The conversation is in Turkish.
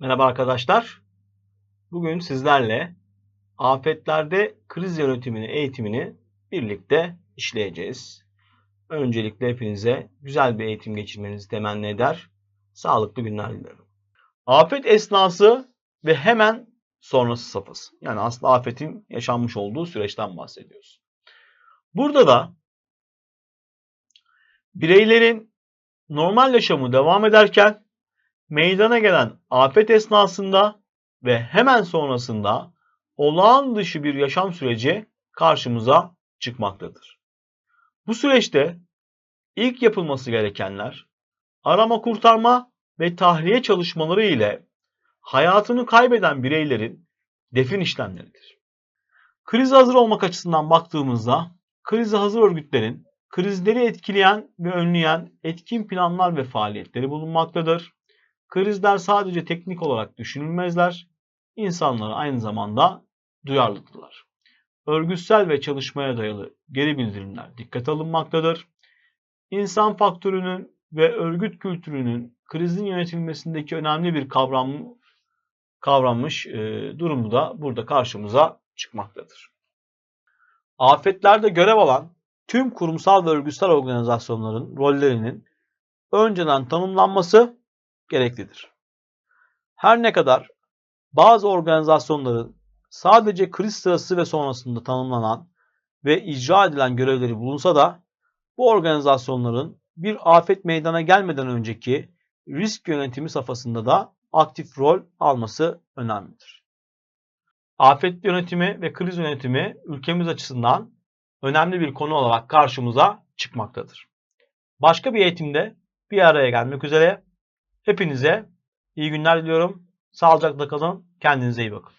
Merhaba arkadaşlar. Bugün sizlerle afetlerde kriz yönetimini eğitimini birlikte işleyeceğiz. Öncelikle hepinize güzel bir eğitim geçirmenizi temenni eder. Sağlıklı günler dilerim. Afet esnası ve hemen sonrası safhası. Yani aslında afetin yaşanmış olduğu süreçten bahsediyoruz. Burada da bireylerin normal yaşamı devam ederken meydana gelen afet esnasında ve hemen sonrasında olağan dışı bir yaşam süreci karşımıza çıkmaktadır. Bu süreçte ilk yapılması gerekenler arama kurtarma ve tahliye çalışmaları ile hayatını kaybeden bireylerin defin işlemleridir. Kriz hazır olmak açısından baktığımızda krize hazır örgütlerin krizleri etkileyen ve önleyen etkin planlar ve faaliyetleri bulunmaktadır. Krizler sadece teknik olarak düşünülmezler. İnsanlara aynı zamanda duyarlıdırlar. Örgütsel ve çalışmaya dayalı geri bildirimler dikkate alınmaktadır. İnsan faktörünün ve örgüt kültürünün krizin yönetilmesindeki önemli bir kavram kavranmış e, durumu da burada karşımıza çıkmaktadır. Afetlerde görev alan tüm kurumsal ve örgütsel organizasyonların rollerinin önceden tanımlanması gereklidir. Her ne kadar bazı organizasyonların sadece kriz sırası ve sonrasında tanımlanan ve icra edilen görevleri bulunsa da bu organizasyonların bir afet meydana gelmeden önceki risk yönetimi safhasında da aktif rol alması önemlidir. Afet yönetimi ve kriz yönetimi ülkemiz açısından önemli bir konu olarak karşımıza çıkmaktadır. Başka bir eğitimde bir araya gelmek üzere. Hepinize iyi günler diliyorum. Sağlıcakla kalın. Kendinize iyi bakın.